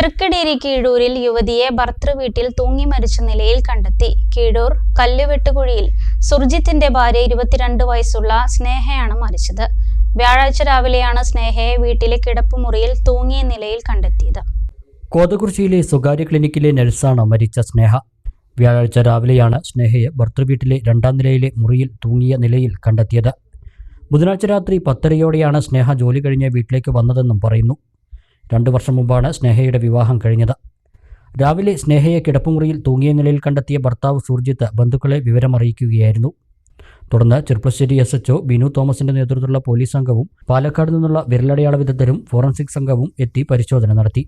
തൃക്കടേരി കീഴൂരിൽ യുവതിയെ ഭർത്തൃവീട്ടിൽ തൂങ്ങി മരിച്ച നിലയിൽ കണ്ടെത്തി. കീഴൂർ കല്ലുവെട്ടുകുഴിയിൽ സുർജിത്തിന്റെ ഭാര്യ ഇരുപത്തിരണ്ട് വയസ്സുള്ള സ്നേഹയാണ് മരിച്ചത്. വ്യാഴാഴ്ച രാവിലെയാണ് സ്നേഹയെ വീട്ടിലെ കിടപ്പുമുറിയിൽ തൂങ്ങിയ നിലയിൽ കണ്ടെത്തിയത്. കോതകുറിശ്ശിയിലെ സ്വകാര്യ ക്ലിനിക്കിലെ നഴ്സാണ് മരിച്ച സ്നേഹ. വ്യാഴാഴ്ച രാവിലെയാണ് സ്നേഹയെ ഭർത്തൃവീട്ടിലെ രണ്ടാം നിലയിലെ മുറിയിൽ തൂങ്ങിയ നിലയിൽ കണ്ടെത്തിയത്. ബുധനാഴ്ച രാത്രി പത്തരയോടെയാണ് സ്നേഹ ജോലി കഴിഞ്ഞ് വീട്ടിലേക്ക് വന്നതെന്നും പറയുന്നു. രണ്ടു വർഷം മുമ്പാണ് സ്നേഹയുടെ വിവാഹം കഴിഞ്ഞത്. രാവിലെ സ്നേഹയെ കിടപ്പുമുറിയിൽ തൂങ്ങിയ നിലയിൽ കണ്ടെത്തിയ ഭർത്താവ് സുർജിത്ത് ബന്ധുക്കളെ വിവരമറിയിക്കുകയായിരുന്നു. തുടർന്ന് ചെറുപ്പശ്ശേരി എസ് എച്ച്ഒ ബിനു തോമസിന്റെ നേതൃത്വത്തിലുള്ള പോലീസ് സംഘവും പാലക്കാട് നിന്നുള്ള വിരലടയാള വിദഗ്ധരും ഫോറൻസിക് സംഘവും എത്തി പരിശോധന നടത്തി.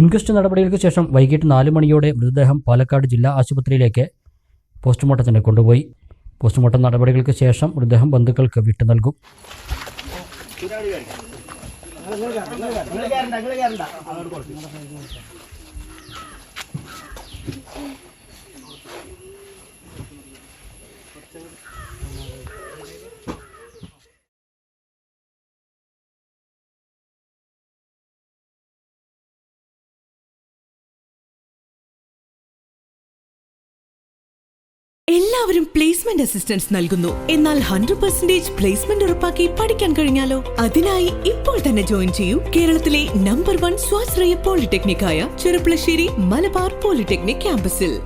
ഇൻക്വസ്റ്റ് നടപടികൾക്ക് ശേഷം വൈകിട്ട് നാല് മണിയോടെ മൃതദേഹം പാലക്കാട് ജില്ലാ ആശുപത്രിയിലേക്ക് പോസ്റ്റ്മോർട്ടത്തിന് കൊണ്ടുപോയി. പോസ്റ്റ്മോർട്ടം നടപടികൾക്ക് ശേഷം മൃതദേഹം ബന്ധുക്കൾക്ക് വിട്ടു നൽകും. നിങ്ങൾ കയറണ്ട നിങ്ങൾ കയറണ്ട അങ്ങോട്ട് കൊടുത്തു എല്ലാവരും പ്ലേസ്മെന്റ് അസിസ്റ്റൻസ് നൽകുന്നു. എന്നാൽ ഹൺഡ്രഡ് പെർസെന്റേജ് പ്ലേസ്മെന്റ് ഉറപ്പാക്കി പഠിക്കാൻ കഴിഞ്ഞാലോ? അതിനായി ഇപ്പോൾ തന്നെ ജോയിൻ ചെയ്യൂ. കേരളത്തിലെ നമ്പർ വൺ സ്വാശ്രയ പോളിടെക്നിക് ആയ ചെറുപ്പളശ്ശേരി മലബാർ പോളിടെക്നിക് ക്യാമ്പസിൽ